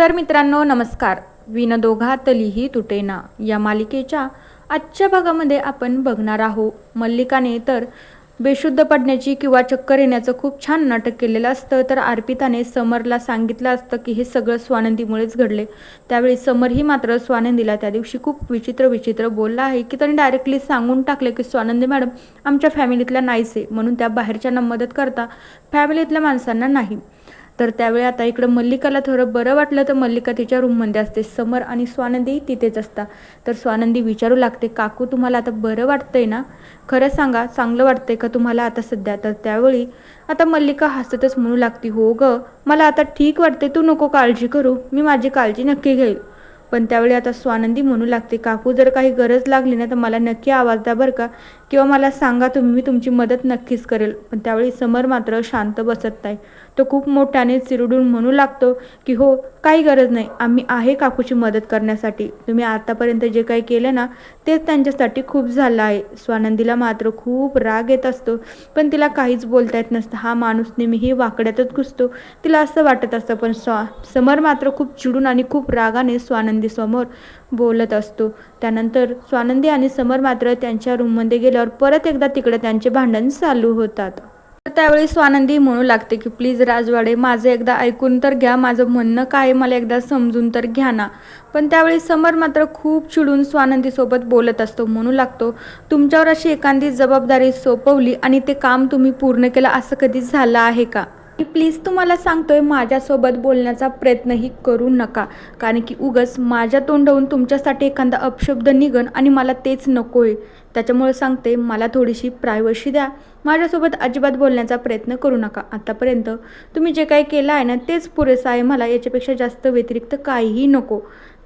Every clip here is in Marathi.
तर मित्रांनो नमस्कार. विन दोघातलीही तुटेना या मालिकेच्या आजच्या भागामध्ये आपण बघणार आहोत. मल्लिकाने तर बेशुद्ध पडण्याची किंवा चक्कर येण्याचं खूप छान नाटक केलेलं असतं. तर अर्पिताने समरला सांगितलं असतं की हे सगळं स्वानंदीमुळेच घडले. त्यावेळी समरही मात्र स्वानंदीला त्या दिवशी खूप विचित्र विचित्र बोलला आहे की त्याने डायरेक्टली सांगून टाकले की स्वानंदी मॅडम आमच्या फॅमिलीतल्या नाहीच आहे. म्हणून त्या बाहेरच्यांना मदत करता फॅमिलीतल्या माणसांना नाही. तर त्यावेळी आता इकडं मल्लिकाला थोडं बरं वाटलं तर मल्लिका तिच्या रूममध्ये असते. समर आणि स्वानंदी तिथेच असता तर स्वानंदी विचारू लागते काकू तुम्हाला आता बरं वाटतंय ना? खरं सांगा चांगलं वाटतंय का तुम्हाला आता सध्या? तर त्यावेळी आता मल्लिका हसतच म्हणू लागते हो ग मला आता ठीक वाटते तू नको काळजी करू. मी माझी काळजी नक्की घेईल. पण त्यावेळी आता स्वानंदी म्हणू लागते काकू जर काही गरज लागली ना तर मला नक्की आवाज द्या बरं का. किंवा मला सांगा तुम्ही मी तुमची मदत नक्कीच करेल. पण त्यावेळी समर मात्र शांत बसत नाही. तो खूप मोठ्याने चिरडून म्हणू लागतो की हो काही गरज नाही. आम्ही आहे काकूची मदत करण्यासाठी. तुम्ही आतापर्यंत जे काही केलं ना तेच त्यांच्यासाठी खूप झालं आहे. स्वानंदीला मात्र खूप राग येत असतो पण तिला काहीच बोलता येत नसतं. हा माणूस नेहमीही वाकड्यातच घुसतो. तिला असं वाटत असतं पण स्वा समर मात्र खूप चिडून आणि खूप रागाने स्वानंदी समोर बोलत असतो. त्यानंतर स्वानंदी आणि समर मात्र त्यांच्या रूममध्ये गेल्यावर परत एकदा तिकडे त्यांचे भांडण चालू होतात. तर त्यावेळी स्वानंदी म्हणू लागते की प्लीज राजवाडे माझं एकदा ऐकून तर घ्या माझं म्हणणं काय मला एकदा समजून तर घ्या ना. पण त्यावेळी समर मात्र खूप चिडून स्वानंदीसोबत बोलत असतो. म्हणू लागतो तुमच्यावर अशी एखादी जबाबदारी सोपवली आणि ते काम तुम्ही पूर्ण केलं असं कधी झालं आहे का? की प्लीज तुम्हाला सांगतोय माझ्यासोबत बोलण्याचा प्रयत्नही करू नका. कारण की उगच माझ्या तोंडावून तुमच्यासाठी एखादा अपशब्द निघन आणि मला तेच नको आहे त्याच्यामुळे सांगते मला थोडीशी प्रायव्हसी द्या. माझ्यासोबत अजिबात बोलण्याचा प्रयत्न करू नका. आतापर्यंत तुम्ही जे काही केलं आहे ना तेच पुरेसं आहे. मला याच्यापेक्षा जास्त व्यतिरिक्त काहीही नको.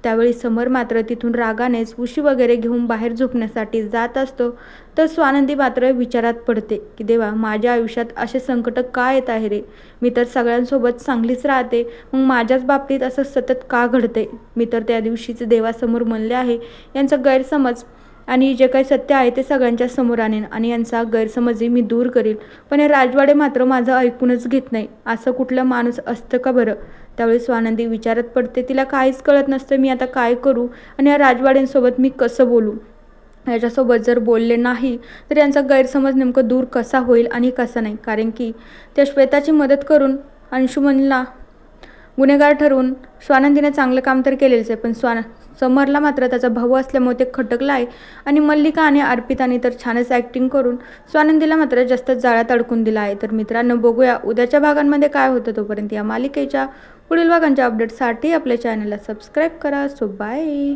त्यावेळी समर मात्र तिथून रागानेच उशी वगैरे घेऊन बाहेर झोपण्यासाठी जात असतो तर स्वानंदी मात्र विचारात पडते की देवा माझ्या आयुष्यात असे संकट का येत आहे रे? मी तर सगळ्यांसोबत चांगलीच राहते मग माझ्याच बाबतीत असं सतत का घडते मी तर त्या दिवशीच देवासमोर म्हणले आहे यांचा गैरसमज आणि जे काही सत्य आहे ते सगळ्यांच्या समोर आणेन आणि यांचा गैरसमजही मी दूर करील. पण हे राजवाडे मात्र माझं ऐकूनच घेत नाही. असं कुठलं माणूस असतं का बरं? त्यावेळी स्वानंदी विचारत पडते तिला काहीच कळत नसतं मी आता काय करू आणि या राजवाड्यांसोबत मी कसं बोलू? याच्यासोबत जर बोलले नाही तर यांचा गैरसमज नेमकं दूर कसा होईल आणि कसा नाही? कारण की त्या श्वेताची मदत करून अंशुमनला गुन्हेगार ठरवून स्वानंदीने चांगलं काम तर केलेलंच आहे पण स्वान समरला मात्र त्याचा भाऊ असल्यामुळे ते खटकला आहे आणि मल्लिका आणि अर्पिताने तर छानच ॲक्टिंग करून स्वानंदीला मात्र जास्त जाळ्यात अडकून दिला आहे. तर मित्रांनो बघूया उद्याच्या भागांमध्ये काय होतं तोपर्यंत या मालिकेच्या पुढील भागांच्या अपडेटसाठी आपल्या चॅनलला सबस्क्राईब करा. So bye